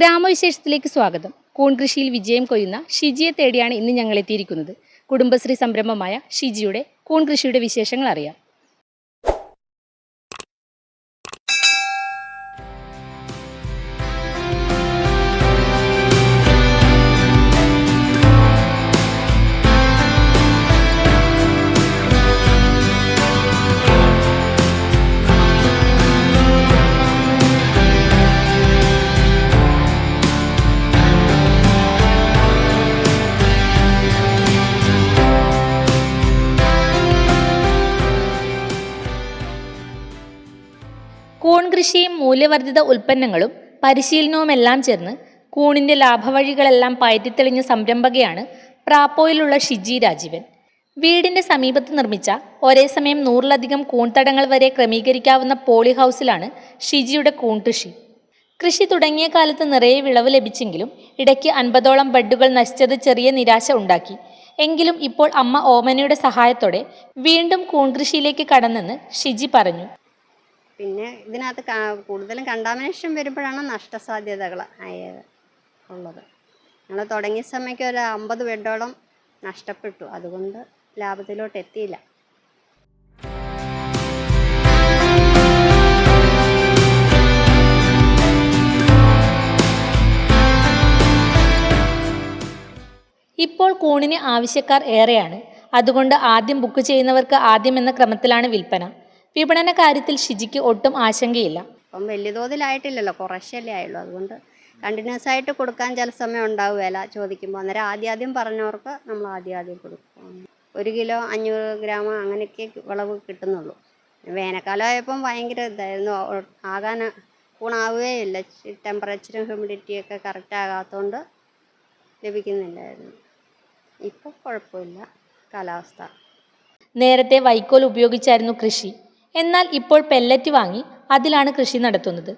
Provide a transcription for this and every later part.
ഗ്രാമവിശേഷത്തിലേക്ക് സ്വാഗതം. കൂൺ കൃഷിയിൽ വിജയം കൊയ്യുന്ന ഷിജിയെ തേടിയാണ് ഇന്ന് ഞങ്ങൾ എത്തിയിരിക്കുന്നത്. കുടുംബശ്രീ സംരംഭമായ ഷിജിയുടെ കൂൺ കൃഷിയുടെ വിശേഷങ്ങൾ അറിയാം. കൃഷിയും മൂല്യവർദ്ധിത ഉൽപ്പന്നങ്ങളും പരിശീലനവുമെല്ലാം ചേർന്ന് കൂണിന്റെ ലാഭവഴികളെല്ലാം പയറ്റിത്തെളിഞ്ഞ സംരംഭകയാണ് പ്രാപ്പോയിലുള്ള ഷിജി രാജീവൻ. വീടിന്റെ സമീപത്ത് നിർമ്മിച്ച ഒരേ സമയം നൂറിലധികം കൂൺതടങ്ങൾ വരെ ക്രമീകരിക്കാവുന്ന പോളി ഹൗസിലാണ് ഷിജിയുടെ കൂൺ കൃഷി. കൃഷി തുടങ്ങിയ കാലത്ത് നിറയെ വിളവ് ലഭിച്ചെങ്കിലും ഇടയ്ക്ക് അൻപതോളം ബഡ്ഡുകൾ നശിച്ചത് ചെറിയ നിരാശ ഉണ്ടാക്കി. എങ്കിലും ഇപ്പോൾ അമ്മ ഓമനയുടെ സഹായത്തോടെ വീണ്ടും കൂൺകൃഷിയിലേക്ക് കടന്നെന്ന് ഷിജി പറഞ്ഞു. പിന്നെ ഇതിനകത്ത് കൂടുതലും കണ്ടാമിനേഷൻ വരുമ്പോഴാണ് നഷ്ടസാധ്യതകൾ ആയത് ഉള്ളത്. ഞങ്ങൾ തുടങ്ങിയ സമയത്ത് ഒരു അമ്പത് ബെഡോളം നഷ്ടപ്പെട്ടു. അതുകൊണ്ട് ലാഭത്തിലോട്ട് എത്തിയില്ല. ഇപ്പോൾ കൂണിന് ആവശ്യക്കാർ ഏറെയാണ്. അതുകൊണ്ട് ആദ്യം ബുക്ക് ചെയ്യുന്നവർക്ക് ആദ്യം എന്ന ക്രമത്തിലാണ് വിൽപ്പന. വിപണന കാര്യത്തിൽ ഷിജിക്ക് ഒട്ടും ആശങ്കയില്ല. അപ്പം വലിയ തോതിലായിട്ടില്ലല്ലോ കുറച്ചല്ലേ ആയുള്ളൂ. അതുകൊണ്ട് കണ്ടിന്യൂസ് ആയിട്ട് കൊടുക്കാൻ ചില സമയം ഉണ്ടാവും വില ചോദിക്കുമ്പോൾ. അന്നേരം ആദ്യം ആദ്യം പറഞ്ഞവർക്ക് നമ്മൾ ആദ്യം ആദ്യം കൊടുക്കും. ഒരു കിലോ അഞ്ഞൂറ് ഗ്രാം അങ്ങനെയൊക്കെ വിളവ് കിട്ടുന്നുള്ളൂ. വേനൽക്കാലമായപ്പം ഭയങ്കര ഇതായിരുന്നു. ആകാൻ ആകാൻ ഊണാവുകയില്ല ടെമ്പറേച്ചറും ഹ്യൂമിഡിറ്റിയൊക്കെ കറക്റ്റ് ആകാത്തതുകൊണ്ട് ലഭിക്കുന്നില്ലായിരുന്നു. ഇപ്പോൾ കുഴപ്പമില്ല. കാലാവസ്ഥ. നേരത്തെ വൈക്കോൽ ഉപയോഗിച്ചായിരുന്നു കൃഷി. എന്നാൽ ഇപ്പോൾ പെല്ലറ്റ് വാങ്ങി അതിലാണ് കൃഷി നടത്തുന്നത്.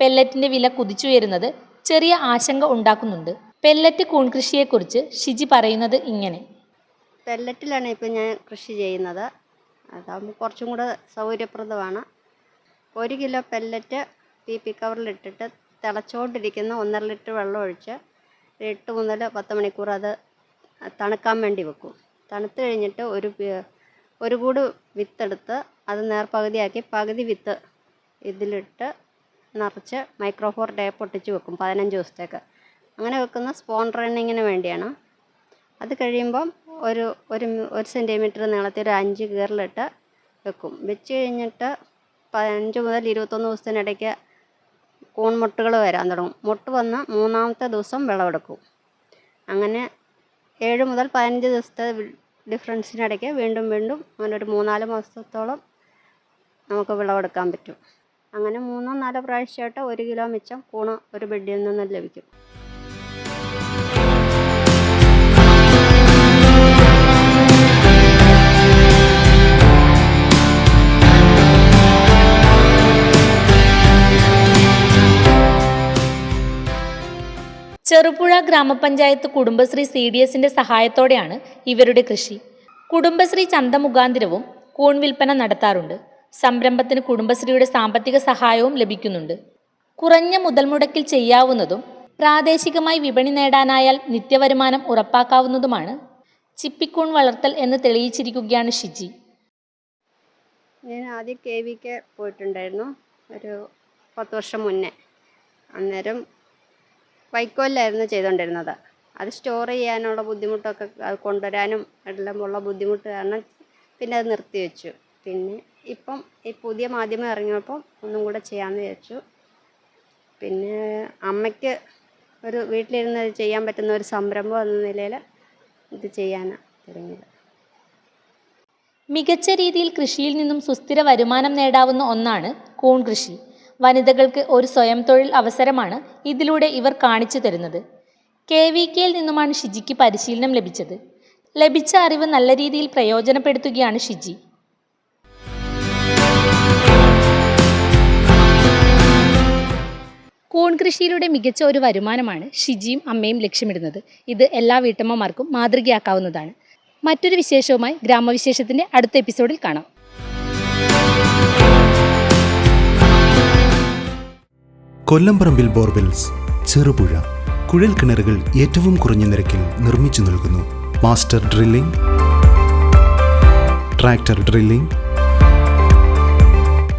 പെല്ലറ്റിന്റെ വില കുതിച്ചുയരുന്നത് ചെറിയ ആശങ്ക ഉണ്ടാക്കുന്നുണ്ട്. പെല്ലറ്റ് കൂൺ കൃഷിയെക്കുറിച്ച് ഷിജി പറയുന്നത് ഇങ്ങനെ. പെല്ലറ്റിലാണ് ഇപ്പം ഞാൻ കൃഷി ചെയ്യുന്നത്. അതാകുമ്പോൾ കുറച്ചും കൂടെ സൗകര്യപ്രദമാണ്. ഒരു കിലോ പെല്ലറ്റ് പി പി കവറിലിട്ടിട്ട് തിളച്ചുകൊണ്ടിരിക്കുന്ന ഒന്നര ലിറ്റർ വെള്ളം ഒഴിച്ച് എട്ട് മുതൽ പത്ത് മണിക്കൂർ അത് തണുക്കാൻ വേണ്ടി വെക്കും. തണുത്ത് കഴിഞ്ഞിട്ട് ഒരു ഒരു കൂട് വിത്തെടുത്ത് അത് നേർപകുതിയാക്കി പകുതി വിത്ത് ഇതിലിട്ട് നിറച്ച് മൈക്രോഫോർ ടേപ്പ് ഒട്ടിച്ച് വെക്കും പതിനഞ്ച് ദിവസത്തേക്ക്. അങ്ങനെ വെക്കുന്ന സ്പോൺ റണ്ണിങ്ങിന് വേണ്ടിയാണ്. അത് കഴിയുമ്പം ഒരു ഒരു ഒരു സെന്റിമീറ്റർ നീളത്തിൽ ഒരു അഞ്ച് കീറിലിട്ട് വെക്കും. വെച്ച് കഴിഞ്ഞിട്ട് പതിനഞ്ച് മുതൽ ഇരുപത്തൊന്ന് ദിവസത്തിനിടയ്ക്ക് കൂൺമുട്ടുകൾ വരാൻ തുടങ്ങും. മുട്ട് വന്ന് മൂന്നാമത്തെ ദിവസം വിളവെടുക്കും. അങ്ങനെ ഏഴ് മുതൽ പതിനഞ്ച് ദിവസത്തെ ഡിഫറൻസിനിടയ്ക്ക് വീണ്ടും വീണ്ടും അങ്ങനെ ഒരു മൂന്നാൽ മാസത്തോളം നമുക്ക് വിളവെടുക്കാൻ പറ്റും. അങ്ങനെ മൂന്നോ നാലോ പ്രാവശ്യമായിട്ട് ഒരു കിലോ മിച്ചം കൂണ് ഒരു ബെഡിൽ നിന്ന് ലഭിക്കും. ചെറുപുഴ ഗ്രാമപഞ്ചായത്ത് കുടുംബശ്രീ സി ഡി എസിന്റെ സഹായത്തോടെയാണ് ഇവരുടെ കൃഷി. കുടുംബശ്രീ ചന്ത മുഖാന്തിരവും കൂൺ വിൽപ്പന നടത്താറുണ്ട്. സംരംഭത്തിന് കുടുംബശ്രീയുടെ സാമ്പത്തിക സഹായവും ലഭിക്കുന്നുണ്ട്. കുറഞ്ഞ മുതൽ മുടക്കിൽ ചെയ്യാവുന്നതും പ്രാദേശികമായി വിപണി നേടാനായാൽ നിത്യവരുമാനം ഉറപ്പാക്കാവുന്നതുമാണ്. ചിപ്പിക്കൂൺ വളർത്തൽ എന്ന് തെളിയിച്ചിരിക്കുകയാണ് ഷിജി. ഞാൻ ആദ്യം കെ വിക്ക് പോയിട്ടുണ്ടായിരുന്നു. ഒരു പത്ത് വർഷം മുന്നേ. അന്നേരം വൈക്കോലിലായിരുന്നു ചെയ്തുകൊണ്ടിരുന്നത് അത് സ്റ്റോർ ചെയ്യാനുള്ള ബുദ്ധിമുട്ടൊക്കെ കൊണ്ടുവരാനും എല്ലാം ഉള്ള ബുദ്ധിമുട്ട് കാരണം പിന്നെ അത് നിർത്തി വെച്ചു പിന്നെ ഇപ്പം ഈ പുതിയ മാധ്യമം ഇറങ്ങിയപ്പോൾ ഒന്നും കൂടെ ചെയ്യാമെന്ന് വിചാരിച്ചു. പിന്നെ അമ്മയ്ക്ക് ഒരു വീട്ടിലിരുന്ന് ചെയ്യാൻ പറ്റുന്ന ഒരു സംരംഭം എന്ന നിലയിൽ ഇത് ചെയ്യാനാണ് തുടങ്ങിയത്. മികച്ച രീതിയിൽ കൃഷിയിൽ നിന്നും സുസ്ഥിര വരുമാനം നേടാവുന്ന ഒന്നാണ് കൂൺ കൃഷി വനിതകൾക്ക് ഒരു സ്വയം തൊഴിൽ അവസരമാണ് ഇതിലൂടെ ഇവർ കാണിച്ചു തരുന്നത്. കെ വി കെയിൽ നിന്നുമാണ് ഷിജിക്ക് പരിശീലനം ലഭിച്ചത്. ലഭിച്ച അറിവ് നല്ല രീതിയിൽ പ്രയോജനപ്പെടുത്തുകയാണ് ഷിജി. കൂൺ കൃഷിയിലൂടെ മികച്ച ഒരു വരുമാനമാണ് ഷിജിയും അമ്മയും ലക്ഷ്യമിടുന്നത്. ഇത് എല്ലാ വീട്ടമ്മമാർക്കും മാതൃകയാക്കാവുന്നതാണ്. മറ്റൊരു വിശേഷവുമായി ഗ്രാമവിശേഷത്തിന്റെ അടുത്ത എപ്പിസോഡിൽ കാണാം. കൊല്ലംപറമ്പിൽ ബോർവെൽസ് ചെറുപുഴ കുഴൽ കിണറുകൾ ഏറ്റവും കുറഞ്ഞ നിരക്കിൽ നിർമ്മിച്ചു നൽകുന്നു. Master drilling tractor drilling